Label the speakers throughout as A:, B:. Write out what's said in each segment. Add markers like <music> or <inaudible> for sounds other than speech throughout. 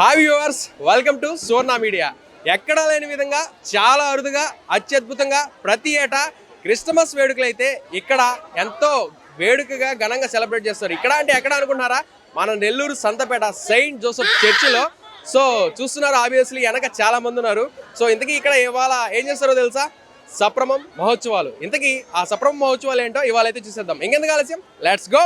A: Hi viewers welcome to Suvarna media ఎక్కడా లేని విధంగా చాలా అరుదుగా అత్యద్భుతంగా ప్రతి ఏటా క్రిస్టమస్ వేడుకలు అయితే ఇక్కడ ఎంతో వేడుకగా ఘనంగా సెలబ్రేట్ చేస్తారు. ఇక్కడ అంటే ఎక్కడ అనుకుంటున్నారా? మన నెల్లూరు సంతపేట సెయింట్ జోసెఫ్ చర్చిలో. సో చూస్తున్నారు ఆబ్వియస్లీ వెనక చాలా మంది ఉన్నారు. సో ఇంతకీ ఇక్కడ ఇవాళ ఏం చేస్తారో తెలుసా? సప్రమం మహోత్సవాలు. ఇంతకీ ఆ సప్రమం మహోత్సవాలు ఏంటో ఇవాళ అయితే చూసేద్దాం. ఇంకెందుకు ఆలస్యం? లెట్స్ గో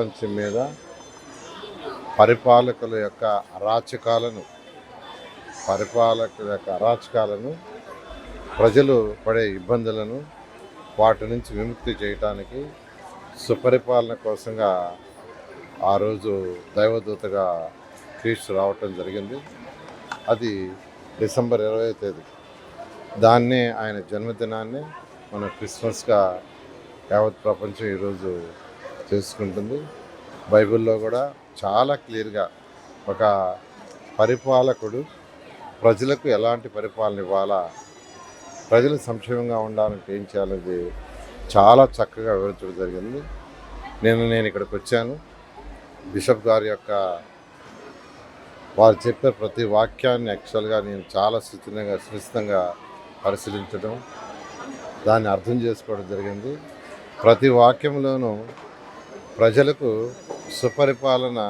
B: ప్రపంచం మీద పరిపాలకుల యొక్క అరాచకాలను పరిపాలకుల యొక్క అరాచకాలను ప్రజలు పడే ఇబ్బందులను వాటి నుంచి విముక్తి చేయటానికి సుపరిపాలన కోసంగా ఆ రోజు దైవదూతగా క్రీస్తు రావటం జరిగింది. అది డిసెంబర్ ఇరవై తేదీ. దాన్నే ఆయన జన్మదినాన్ని మనం క్రిస్మస్గా యావత్ ప్రపంచం ఈరోజు చేసుకుంటుంది. బైబిల్లో కూడా చాలా క్లియర్గా ఒక పరిపాలకుడు ప్రజలకు ఎలాంటి పరిపాలన ఇవ్వాలా ప్రజలు సంక్షేమంగా ఉండాలంటే ఏం చేయాలనేది చాలా చక్కగా వివరించడం జరిగింది. నేను నేను ఇక్కడికి వచ్చాను. బిషప్ గారి యొక్క వారు చెప్పే ప్రతి వాక్యాన్ని యాక్చువల్గా నేను చాలా సుచితంగా సునిశ్చితంగా పరిశీలించడం దాన్ని అర్థం చేసుకోవడం జరిగింది. ప్రతి వాక్యంలోనూ ప్రజలకు సుపరిపాలన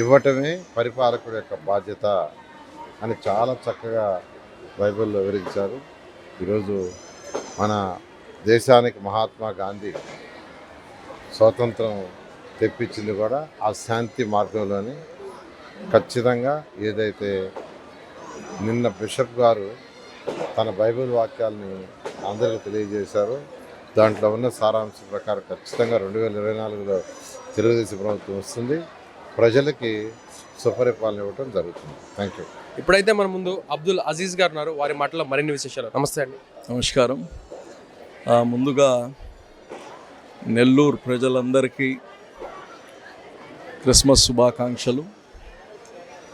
B: ఇవ్వటమే పరిపాలకుడి యొక్క బాధ్యత అని చాలా చక్కగా బైబిల్లో వివరించారు. ఈరోజు మన దేశానికి మహాత్మా గాంధీ స్వాతంత్రం తెప్పించింది కూడా ఆ శాంతి మార్గంలోని. ఖచ్చితంగా ఏదైతే నిన్న బిషప్ గారు తన బైబిల్ వాక్యాల్ని అందరికీ తెలియజేశారో. దాంట్లో ఉన్న సారాంశం ప్రకారం ఖచ్చితంగా రెండు వేల ఇరవై నాలుగులో తెలుగుదేశం ప్రభుత్వం వస్తుంది. ప్రజలకి సుపరిపాలన ఇవ్వడం జరుగుతుంది. థ్యాంక్ యూ
A: ఇప్పుడైతే మన ముందు అబ్దుల్ అజీజ్ గారు ఉన్నారు. వారి మాటలో మరిన్ని విశేషాలు. నమస్తే అండి.
C: నమస్కారం. ఆ, ముందుగా నెల్లూరు ప్రజలందరికీ క్రిస్మస్ శుభాకాంక్షలు.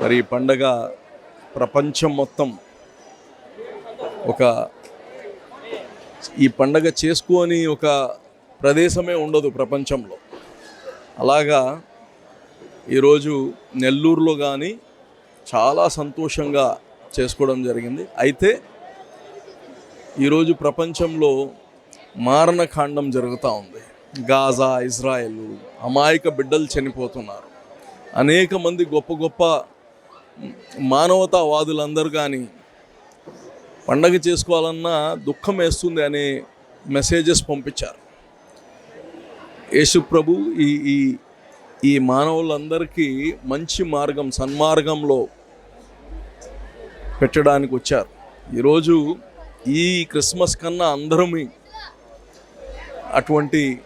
C: మరి ఈ పండగ ప్రపంచం మొత్తం ఒక ఈ పండగ చేసుకోని ఒక ప్రదేశమే ఉండదు ప్రపంచంలో. అలాగా ఈరోజు నెల్లూరులో కానీ చాలా సంతోషంగా చేసుకోవడం జరిగింది. అయితే ఈరోజు ప్రపంచంలో మారణకాండం జరుగుతూ ఉంది. గాజా ఇజ్రాయెల్ అమాయక బిడ్డలు చనిపోతున్నారు. అనేక మంది గొప్ప గొప్ప మానవతావాదులందరూ కానీ పండగ చేసుకోవాలన్నా దుఃఖం వేస్తుంది అనే మెసేజెస్ పంపించారు. యేసు ప్రభు ఈ ఈ ఈ మానవులందరికీ మంచి మార్గం సన్మార్గంలో పెట్టడానికి వచ్చారు. ఈరోజు ఈ క్రిస్మస్ కన్నా అందరం అటువంటి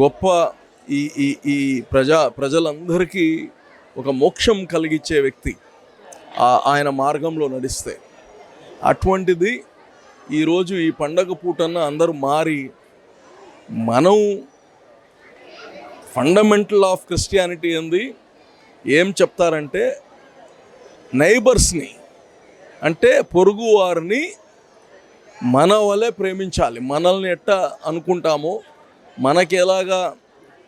C: గొప్ప ఈ ఈ ఈ ప్రజా ప్రజలందరికీ ఒక మోక్షం కలిగించే వ్యక్తి ఆ- ఆయన మార్గంలో నడిస్తే అటువంటిది ఈరోజు ఈ పండగ పూటన్న అందరూ మారి మనం ఫండమెంటల్ ఆఫ్ క్రిస్టియానిటీ అంది ఏం చెప్తారంటే నైబర్స్ని అంటే పొరుగు వారిని మన వలె ప్రేమించాలి. మనల్ని ఎట్ట అనుకుంటామో మనకి ఎలాగా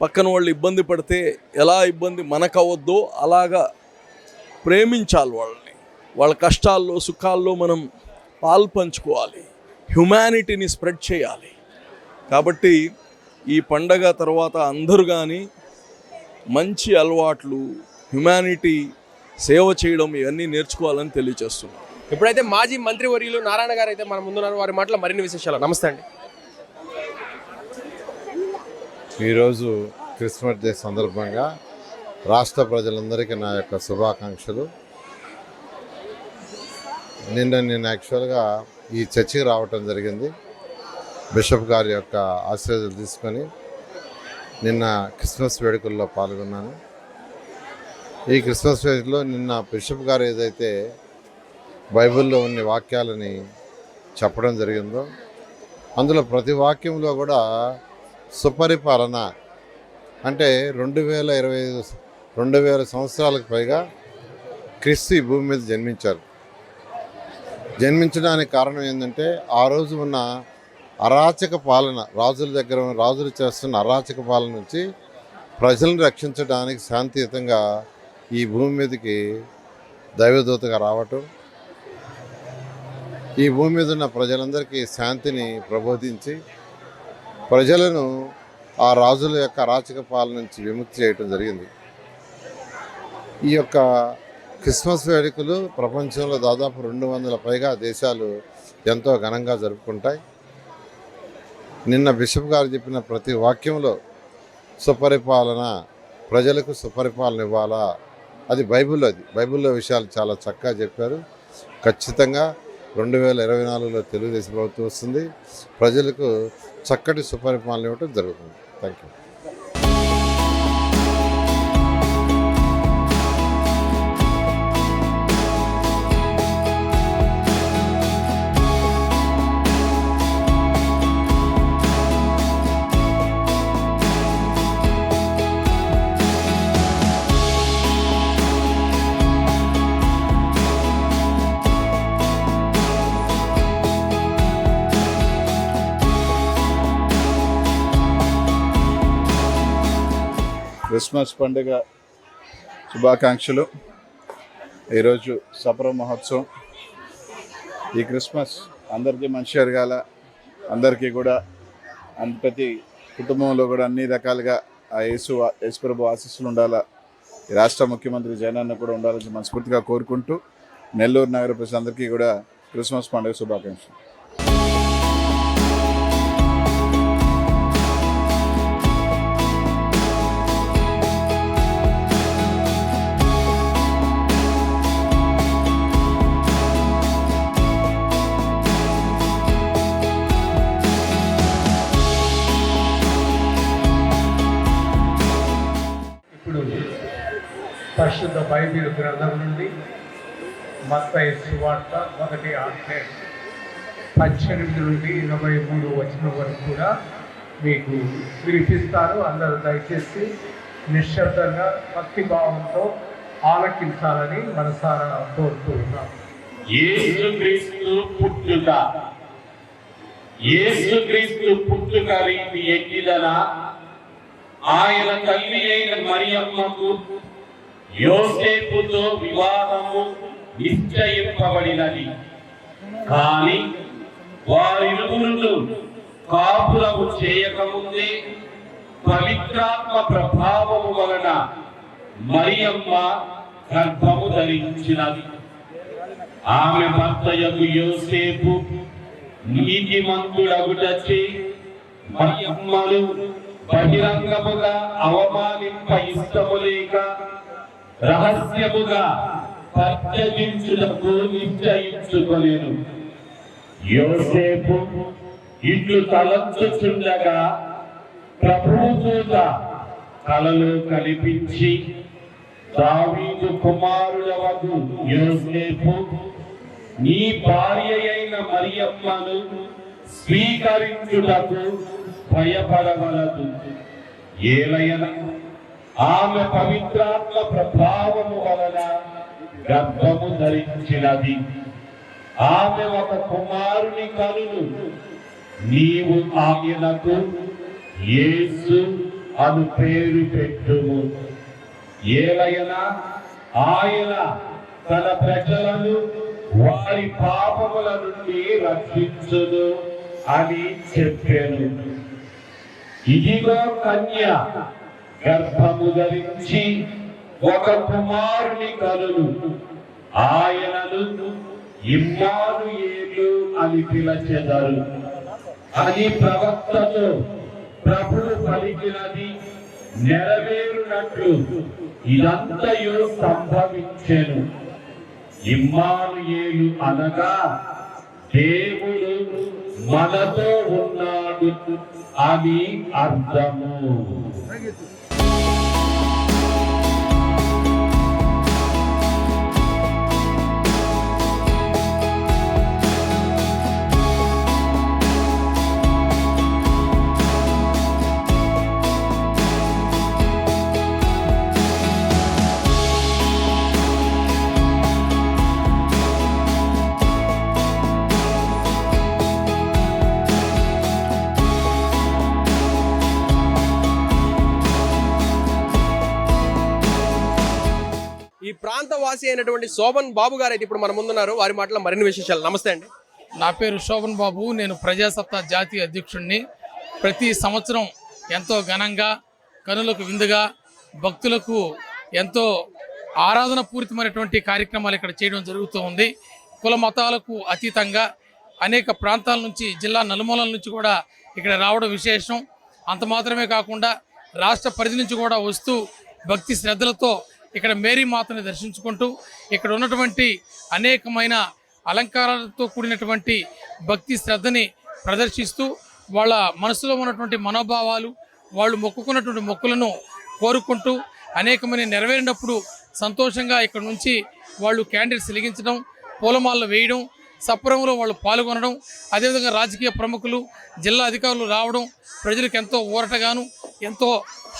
C: పక్కన వాళ్ళు ఇబ్బంది పడితే ఎలా ఇబ్బంది మనకు అవ్వద్దో అలాగా ప్రేమించాలి వాళ్ళని. వాళ్ళ కష్టాల్లో సుఖాల్లో మనం పాలు పంచుకోవాలి. హ్యుమానిటీని స్ప్రెడ్ చేయాలి. కాబట్టి ఈ పండగ తర్వాత అందరూ కానీ మంచి అలవాట్లు హ్యుమానిటీ సేవ చేయడం ఇవన్నీ నేర్చుకోవాలని తెలియచేస్తున్నాను
A: ఇప్పుడైతే మాజీ మంత్రి వర్యులు నారాయణ గారు అయితే మన ముందున్నారు. వారి మాటలో మరిన్ని విశేషాలు. నమస్తే అండి.
B: ఈరోజు క్రిస్మస్ డే సందర్భంగా రాష్ట్ర ప్రజలందరికీ నా యొక్క శుభాకాంక్షలు. నిన్న నేను యాక్చువల్గా ఈ చర్చికి రావటం జరిగింది. బిషప్ గారి యొక్క ఆశీర్వాదాలు తీసుకొని నిన్న క్రిస్మస్ వేడుకల్లో పాల్గొన్నాను. ఈ క్రిస్మస్ ఫెస్ట్లో నిన్న బిషప్ గారు ఏదైతే బైబిల్లో ఉన్న వాక్యాలని చెప్పడం జరిగిందో అందులో ప్రతి వాక్యంలో కూడా సుపరిపాలన అంటే రెండు వేల ఇరవై ఐదు రెండు వేల సంవత్సరాలకు పైగా క్రిస్తు ఈ భూమి మీద జన్మించారు. జన్మించడానికి కారణం ఏంటంటే ఆ రోజు ఉన్న అరాచక పాలన రాజుల దగ్గర ఉన్న- రాజులు చేస్తున్న అరాచక పాలన నుంచి ప్రజలను రక్షించడానికి శాంతియుతంగా ఈ భూమి మీదకి దైవదూతగా రావటం ఈ భూమి మీద ఉన్న ప్రజలందరికీ శాంతిని ప్రబోధించి ప్రజలను ఆ రాజుల యొక్క అరాచక పాలన నుంచి విముక్తి చేయటం జరిగింది. ఈ యొక్క క్రిస్మస్ వేడుకలు ప్రపంచంలో దాదాపు రెండు వందల పైగా దేశాలు ఎంతో ఘనంగా జరుపుకుంటాయి. నిన్న బిషప్ గారు చెప్పిన ప్రతి వాక్యంలో సుపరిపాలన ప్రజలకు సుపరిపాలన ఇవ్వాలా? అది బైబిల్ అది. బైబిల్లో విషయాలు చాలా చక్కగా చెప్పారు. ఖచ్చితంగా రెండు వేల ఇరవై నాలుగులో తెలుగుదేశం ప్రభుత్వం వస్తుంది. ప్రజలకు చక్కటి సుపరిపాలన ఇవ్వడం జరుగుతుంది. థ్యాంక్ యూ
D: క్రిస్మస్ పండుగ శుభాకాంక్షలు. ఈరోజు సపర మహోత్సవం. ఈ క్రిస్మస్ అందరికీ మంచి జరగాల. అందరికీ కూడా ప్రతి కుటుంబంలో కూడా అన్ని రకాలుగా ఆ యేసు యేసుప్రభు ఆశీస్సులు ఉండాలా. ఈ రాష్ట్ర ముఖ్యమంత్రి జగనన్న కూడా ఉండాలని మనస్ఫూర్తిగా కోరుకుంటూ నెల్లూరు నగర ప్రజలందరికీ కూడా క్రిస్మస్ పండుగ శుభాకాంక్షలు.
E: పరిశుద్ధ బైబిల్ గ్రంథం నుండి మత్తయి సువార్త మొదటి అధ్యాయం పద్దెనిమిది నుండి ఇరవై మూడు వచ్చిన వరకు కూడా మీకు వినిపిస్తారు. అందరూ దయచేసి నిశ్శబ్దంగా భక్తి భావంతో ఆలకించాలని మనసారా కోరుతూ ఉన్నాం
F: యేసుక్రీస్తు పుట్టుక. యేసుక్రీస్తు పుట్టుక రీతి ఎక్కిదన ఆయన తల్లి అయిన మరియమ్మకు యోసేపుతో వివాహము నిశ్చయింపబడినది. కానీ వారిరువురు కాపురము చేయకముందే పవిత్రాత్మ ప్రభావము వలన మరియమ్మ గర్భము ధరించినది. ఆమె భర్తయగు యోసేపు నీతిమంతుడగుటచే మరియమ్మను బహిరంగముగా అవమానింప ఇష్టము లేక రహస్యముగా పత్యజించుటకు నిశ్చయించుకొనేను. యోసేపు ఇట్లు తలంచుచుండగా ప్రభుదూత కలలో కనిపించి దావీదు కుమారుడవగు యోసేపు నీ భార్య అయిన మరియమ్మను స్వీకరించుటకు భయపడవలదు. ఏలయన ఆమె పవిత్రాత్మ ప్రభావము వలన గర్భము ధరించినది. ఆమె ఒక కుమారుని కనులు. నీవు ఆయనకు యేసు అను పేరు పెట్టుము. ఏలయన ఆయన తన ప్రజలను వారి పాపముల నుండి రక్షించును అని చెప్పాను. ఇదిగో కన్య. గర్భము ధరించి ఒక కుమారుని కలును. ఆయనను ఇమ్మానుయేలు అని పిలచెదరు. అని ప్రవక్తతో ప్రభువు పలికినది నెరవేరునట్లు ఇదంతయు సంభవించెను. ఇమ్మానుయేలు అనగా దేవుడు మనతో ఉన్నాడు అని అర్థము.
A: వాసి అయినటువంటి శోభన్ బాబు గారు అయితే ఇప్పుడు మన ముందున్నారు. వారి మాటల మరిన్ని విశేషాలు. నమస్తే అండి.
G: నా పేరు శోభన్ బాబు. నేను ప్రజాసత్తా జాతీయ అధ్యక్షుడిని ప్రతి సంవత్సరం ఎంతో ఘనంగా కనులకు విందుగా భక్తులకు ఎంతో ఆరాధన పూరితమైనటువంటి కార్యక్రమాలు ఇక్కడ చేయడం జరుగుతూ ఉంది. కుల మతాలకు అతీతంగా అనేక ప్రాంతాల నుంచి జిల్లా నలుమూలల నుంచి కూడా ఇక్కడ రావడం విశేషం. అంత మాత్రమే కాకుండా రాష్ట్ర పరిధి నుంచి కూడా వస్తూ భక్తి శ్రద్ధలతో ఇక్కడ మేరీ మాతని దర్శించుకుంటూ ఇక్కడ ఉన్నటువంటి అనేకమైన అలంకారాలతో కూడినటువంటి భక్తి శ్రద్ధని ప్రదర్శిస్తూ వాళ్ళ మనసులో ఉన్నటువంటి మనోభావాలు వాళ్ళు మొక్కుకున్నటువంటి మొక్కులను కోరుకుంటూ అనేకమైన నెరవేరినప్పుడు సంతోషంగా ఇక్కడ నుంచి వాళ్ళు క్యాండిల్స్ వెలిగించడం పూలమాలలు వేయడం సప్రంలో వాళ్ళు పాల్గొనడం అదేవిధంగా రాజకీయ ప్రముఖులు జిల్లా అధికారులు రావడం ప్రజలకు ఎంతో ఊరటగాను ఎంతో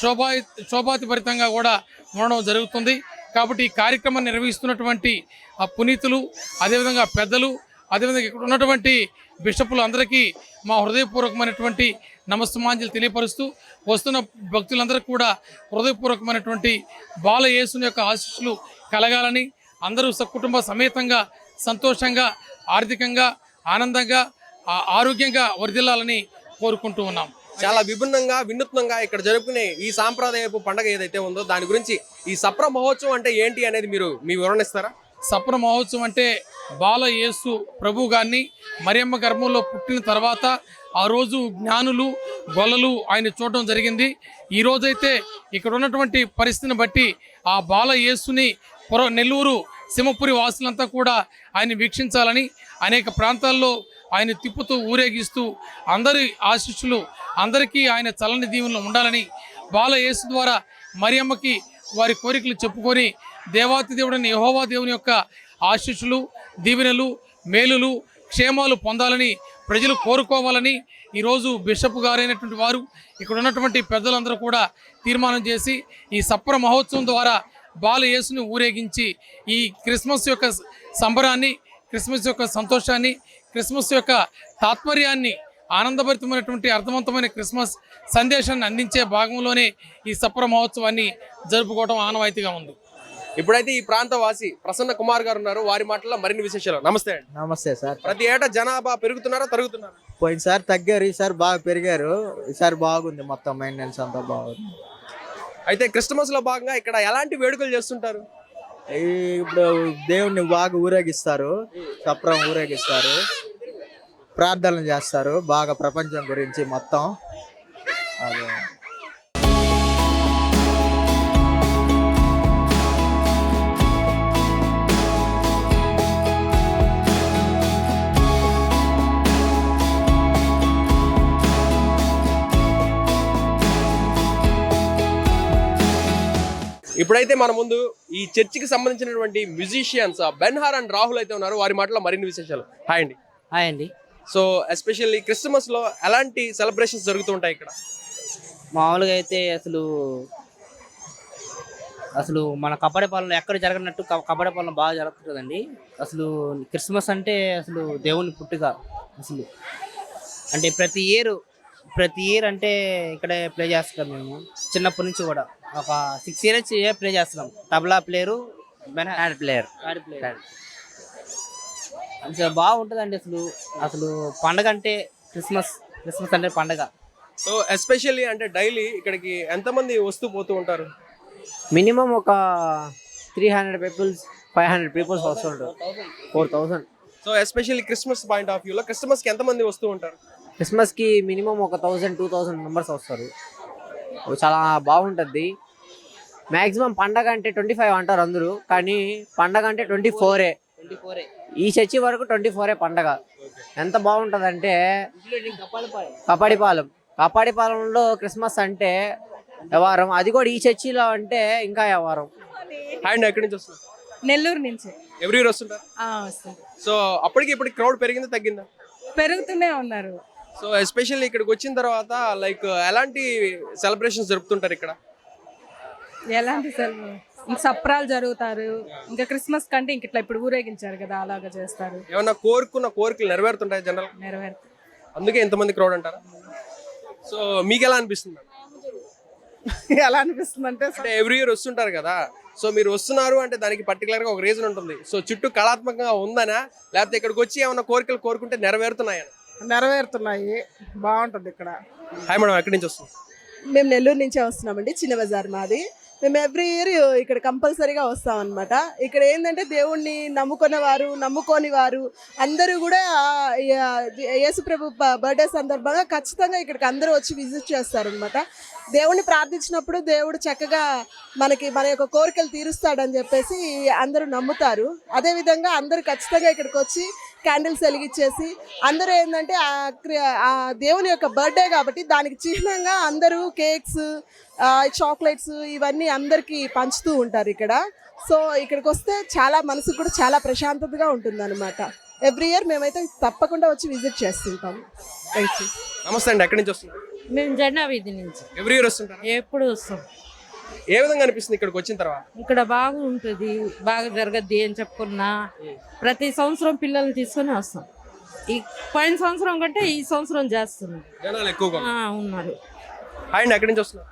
G: శోభా శోభాతిభరితంగా కూడా ఉండడం జరుగుతుంది. కాబట్టి ఈ కార్యక్రమాన్ని నిర్వహిస్తున్నటువంటి ఆ పునీతులు అదేవిధంగా పెద్దలు అదేవిధంగా ఇక్కడ ఉన్నటువంటి బిషపులు అందరికీ మా హృదయపూర్వకమైనటువంటి నమస్తమాంజలు తెలియపరుస్తూ వస్తున్న భక్తులందరికీ కూడా హృదయపూర్వకమైనటువంటి బాల యేసుని యొక్క ఆశీస్సులు కలగాలని అందరూ సకుటుంబ సమేతంగా సంతోషంగా ఆర్థికంగా ఆనందంగా ఆరోగ్యంగా వర్ధిల్లాలని కోరుకుంటూ ఉన్నాం.
A: చాలా విభిన్నంగా వినూత్నంగా ఇక్కడ జరుపుకునే ఈ సాంప్రదాయపు పండుగ ఏదైతే ఉందో దాని గురించి ఈ సప్ర మహోత్సవం అంటే ఏంటి అనేది మీరు మీ వివరణ ఇస్తారా?
G: సప్ర మహోత్సవం అంటే బాల యేసు ప్రభు గారిని మరియమ్మ గర్భంలో పుట్టిన తర్వాత ఆ రోజు జ్ఞానులు గొల్లలు ఆయన చూడడం జరిగింది. ఈ రోజైతే ఇక్కడ ఉన్నటువంటి పరిస్థితిని బట్టి ఆ బాల యేసుని పుర నెల్లూరు సింహపురి వాసులంతా కూడా ఆయన వీక్షించాలని అనేక ప్రాంతాల్లో ఆయన తిప్పుతూ ఊరేగిస్తూ అందరి ఆశిష్యులు అందరికీ ఆయన చల్లని దీవెనలు ఉండాలని బాల యేసు ద్వారా మరియమ్మకి వారి కోరికలు చెప్పుకొని దేవాతి దేవుడని యహోవా దేవుని యొక్క ఆశీస్సులు దీవెనలు మేలులు క్షేమాలు పొందాలని ప్రజలు కోరుకోవాలని ఈరోజు బిషప్ గారైనటువంటి వారు ఇక్కడ ఉన్నటువంటి పెద్దలందరూ కూడా తీర్మానం చేసి ఈ సప్ర మహోత్సవం ద్వారా బాల యేసుని ఊరేగించి ఈ క్రిస్మస్ యొక్క సంబరాన్ని క్రిస్మస్ యొక్క సంతోషాన్ని క్రిస్మస్ యొక్క తాత్పర్యాన్ని ఆనందభరితమైనటువంటి అర్థవంతమైన క్రిస్మస్ సందేశాన్ని అందించే భాగంలోనే ఈ సప్ర మహోత్సవాన్ని జరుపుకోవడం ఆనవాయితీగా ఉంది.
A: ఇప్పుడైతే ఈ ప్రాంత వాసి ప్రసన్న కుమార్ గారు ఉన్నారు. వారి మాటల్లో మరిన్ని విశేషాలు. నమస్తే అండి.
H: నమస్తే సార్.
A: ప్రతి ఏటా జనాభా పెరుగుతున్నారా తరుగుతున్నారా?
H: పోయినసారి తగ్గారు ఈసారి బాగా పెరిగారు. ఈసారి బాగుంది మొత్తం మెయింటెనెన్స్ అంతా బాగుంది.
A: అయితే క్రిస్మస్లో భాగంగా ఇక్కడ ఎలాంటి వేడుకలు చేస్తుంటారు?
H: ఈ ఇప్పుడు దేవుణ్ణి బాగా ఊరేగిస్తారు. సప్రం ఊరేగిస్తారు. ప్రార్థనలు చేస్తారు. బాగా ప్రపంచం గురించి మొత్తం. అదే.
A: ఇప్పుడైతే మన ముందు ఈ చర్చికి సంబంధించినటువంటి మ్యూజిషియన్స్ బెన్హార్ అండ్ రాహుల్ అయితే ఉన్నారు. వారి మాటలో మరిన్ని విశేషాలు. హాయ్ అండి.
I: హాయ్ అండి.
A: సో ఎస్పెషల్లీ క్రిస్మస్లో ఎలాంటి సెలబ్రేషన్స్ జరుగుతుంటాయి ఇక్కడ?
I: మామూలుగా అయితే అసలు అసలు మన కబడ్డీ పాలన ఎక్కడ జరగనట్టు క- కబడ్డీ పాలన బాగా జరుగుతుందండి. అసలు క్రిస్మస్ అంటే అసలు దేవుని పుట్టుక అసలు. అంటే ప్రతి ఇయర్ ప్రతి ఇయర్ అంటే ఇక్కడే ప్లే చేస్తాం మేము చిన్నప్పటి నుంచి కూడా. ఒక సిక్స్ ఇయర్స్ ప్లే చేస్తున్నాం. Tabla player player had player అసలు బాగుంటుందండి అసలు. అసలు పండగ అంటే క్రిస్మస్ క్రిస్మస్ అంటే పండగ.
A: సో ఎస్పెషల్లీ అంటే డైలీ ఇక్కడికి ఎంతమంది వస్తూ పోతూ ఉంటారు?
I: మినిమం ఒక three hundred peoples five hundred peoples వస్తుంటారు four thousand
A: so especially Christmas point of వ్యూలో క్రిస్మస్కి ఎంతమంది వస్తూ ఉంటారు?
I: క్రిస్మస్కి మినిమం ఒక థౌసండ్ టూ థౌసండ్ మెంబర్స్ వస్తారు. చాలా బాగుంటుంది. మ్యాక్సిమం పండగ అంటే ట్వంటీ ఫైవ్ అంటారు అందరూ కానీ పండగ అంటే ట్వంటీ ఫోరే. ట్వంటీ ఫోరే ఈ చర్చి వరకు ట్వంటీ ఫోరే పండగ. ఎంత బాగుంటుంది అంటే కపాడిపాలెం కపాడిపాలెంలో క్రిస్మస్ అంటే వ్యవహారం. అది కూడా ఈ చర్చిలో అంటే ఇంకా వ్యవహారం.
A: అండ్ ఎక్కడి నుంచి వస్తారు
J: నెల్లూరు నుంచి.
A: ఎవ్రీ ఇయర్ వస్తుంటారు
J: ఆ, వస్తుంది
A: సో అప్పటికి ఇప్పటికి క్రౌడ్ పెరిగిందా తగ్గిందా?
J: పెరుగుతూనే ఉన్నారు.
A: సో ఎస్పెషల్లీ ఇక్కడికి వచ్చిన తర్వాత లైక్ ఎలాంటి సెలబ్రేషన్స్ జరుపుతుంటారు ఇక్కడ?
J: ఎలాంటి సెలవు ఇంక సప్రాలు జరుగుతారు. ఇంకా క్రిస్మస్ కంటే ఇంక ఇట్లా ఇప్పుడు ఊరేగించారు కదా అలాగా చేస్తారు.
A: ఏమన్నా కోరుకున్న కోరికలు నెరవేరుతుంటాయి జనరల్?
J: నెరవేరుతారు
A: అందుకే ఎంతమంది క్రౌడ్ అంటారా? సో మీకు <laughs> ఎలా అనిపిస్తుంది
K: ఎలా అనిపిస్తుంది అంటే
A: అంటే ఎవ్రీ ఇయర్ వస్తుంటారు కదా. సో మీరు వస్తున్నారు అంటే దానికి పర్టికులర్గా ఒక రీజన్ ఉంటుంది. సో చుట్టూ కళాత్మకంగా ఉందనా? లేకపోతే ఇక్కడికి వచ్చి ఏమైనా కోరికలు కోరుకుంటే నెరవేరుతున్నాయని
K: నెరవేరుతున్నాయి. బాగుంటుంది ఇక్కడ.
A: హాయ్ మేడం ఎక్కడి నుంచి వస్తుంది
K: మేము నెల్లూరు నుంచే వస్తున్నామండి చిన్న బజార్ మాది. మేము ఎవ్రీ ఇయర్ ఇక్కడ కంపల్సరీగా వస్తాం అనమాట ఇక్కడ ఏంటంటే దేవుణ్ణి నమ్ముకున్న వారు నమ్ముకోని వారు అందరూ కూడా యేసుప్రభు బర్త్డే సందర్భంగా ఖచ్చితంగా ఇక్కడికి అందరూ వచ్చి విజిట్ చేస్తారు అనమాట దేవుణ్ణి ప్రార్థించినప్పుడు దేవుడు చక్కగా మనకి మన యొక్క కోరికలు తీరుస్తాడని చెప్పేసి అందరూ నమ్ముతారు. అదేవిధంగా అందరూ ఖచ్చితంగా ఇక్కడికి వచ్చి క్యాండిల్స్ వెలిగించేసి అందరూ ఏంటంటే ఆ క్రి- ఆ దేవుని యొక్క బర్త్డే కాబట్టి దానికి చిహ్నంగా అందరూ కేక్స్ చాక్లెట్స్ ఇవన్నీ అందరికీ పంచుతూ ఉంటారు ఇక్కడ. సో ఇక్కడికి వస్తే చాలా మనసుకు కూడా చాలా ప్రశాంతతగా ఉంటుంది అనమాట ఎవ్రీ ఇయర్ మేమైతే తప్పకుండా వచ్చి విజిట్ చేస్తుంటాం. థ్యాంక్ యూ
A: నమస్తే అండి ఎక్కడి నుంచి వస్తున్నారు?
J: మేము జెండా వీధి నుంచి.
A: ఎవ్రీ ఇయర్ వస్తుంటారు?
J: ఎప్పుడు వస్తాం.
A: ఏ విధంగా అనిపిస్తుంది ఇక్కడికి వచ్చిన తర్వాత?
J: ఇక్కడ బాగుంటుంది బాగా జరగద్ది అని చెప్పుకున్నా. ప్రతి సంవత్సరం పిల్లల్ని తీసుకొని వస్తాం. ఈ పోయిన సంవత్సరం కంటే ఈ సంవత్సరం చేస్తున్నాం.
A: జనాలు ఎక్కువగా ఉన్నారు.
J: ఆ, ఉన్నారు.
A: హాయ్ అండి ఎక్కడి నుంచి వస్తున్నారు?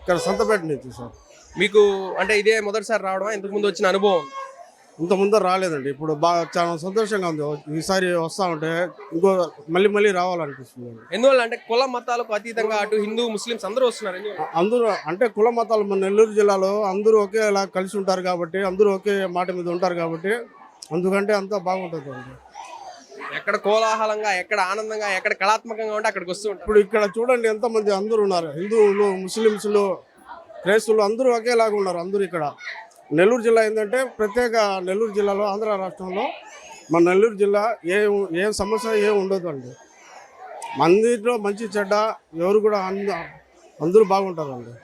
H: ఇక్కడ సంతపేట నుంచి సార్.
A: మీకు అంటే ఇదే మొదటిసారి రావడం ఇంతకు ముందు వచ్చిన అనుభవం. ఉంది.
H: ఇంత ముందు రాలేదండి. ఇప్పుడు బాగా చాలా సంతోషంగా ఉంది. ఈసారి వస్తా ఉంటే ఇంకో మళ్ళీ మళ్ళీ రావాలనిపిస్తుంది.
A: ఎందువల్ల అంటే కుల మతాలకు అతీతంగా అటు హిందూ ముస్లిమ్స్ అందరూ వస్తున్నారు?
H: అందరూ అంటే కుల మతాలు మన నెల్లూరు జిల్లాలో అందరూ ఒకేలా కలిసి ఉంటారు కాబట్టి అందరూ ఒకే మాట మీద ఉంటారు కాబట్టి అందుకంటే అంతా బాగుంటుంది
A: ఎక్కడ కోలాహలంగా ఎక్కడ ఆనందంగా ఎక్కడ కళాత్మకంగా ఉంటే అక్కడికి వస్తూ ఉంటారు.
H: ఇప్పుడు ఇక్కడ చూడండి ఎంతమంది అందరూ ఉన్నారు. హిందువులు ముస్లిమ్స్లు క్రైస్తువులు అందరూ ఒకేలాగా ఉన్నారు అందరూ ఇక్కడ. నెల్లూరు జిల్లా ఏంటంటే ప్రత్యేక నెల్లూరు జిల్లాలో ఆంధ్ర రాష్ట్రంలో మన నెల్లూరు జిల్లా ఏ ఏ సమస్య ఏ ఉండదు అండి. మందిలో మంచి చెడ్డ ఎవరు కూడా అంద అందరూ బాగుంటారండి.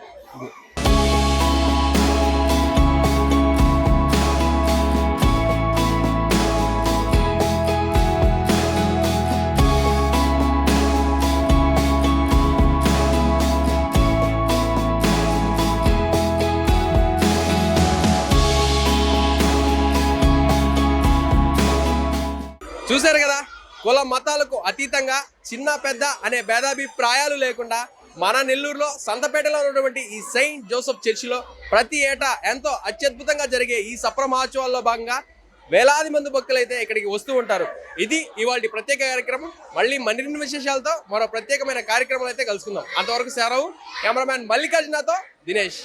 A: చూశారు కదా? కుల మతాలకు అతీతంగా చిన్న పెద్ద అనే భేదాభిప్రాయాలు లేకుండా మన నెల్లూరులో సంతపేటలో ఉన్నటువంటి ఈ సెయింట్ జోసెఫ్ చర్చిలో ప్రతి ఏటా ఎంతో అత్యద్భుతంగా జరిగే ఈ సప్ర మహోత్సవాల్లో భాగంగా వేలాది మంది భక్తులు అయితే ఇక్కడికి వస్తూ ఉంటారు. ఇది ఇవాళ ప్రత్యేక కార్యక్రమం. మళ్ళీ మరిన్ని విశేషాలతో మరో ప్రత్యేకమైన కార్యక్రమాలు అయితే కలుసుకుందాం. అంతవరకు సెలవు కెమెరామ్యాన్ మల్లికార్జునతో దినేష్.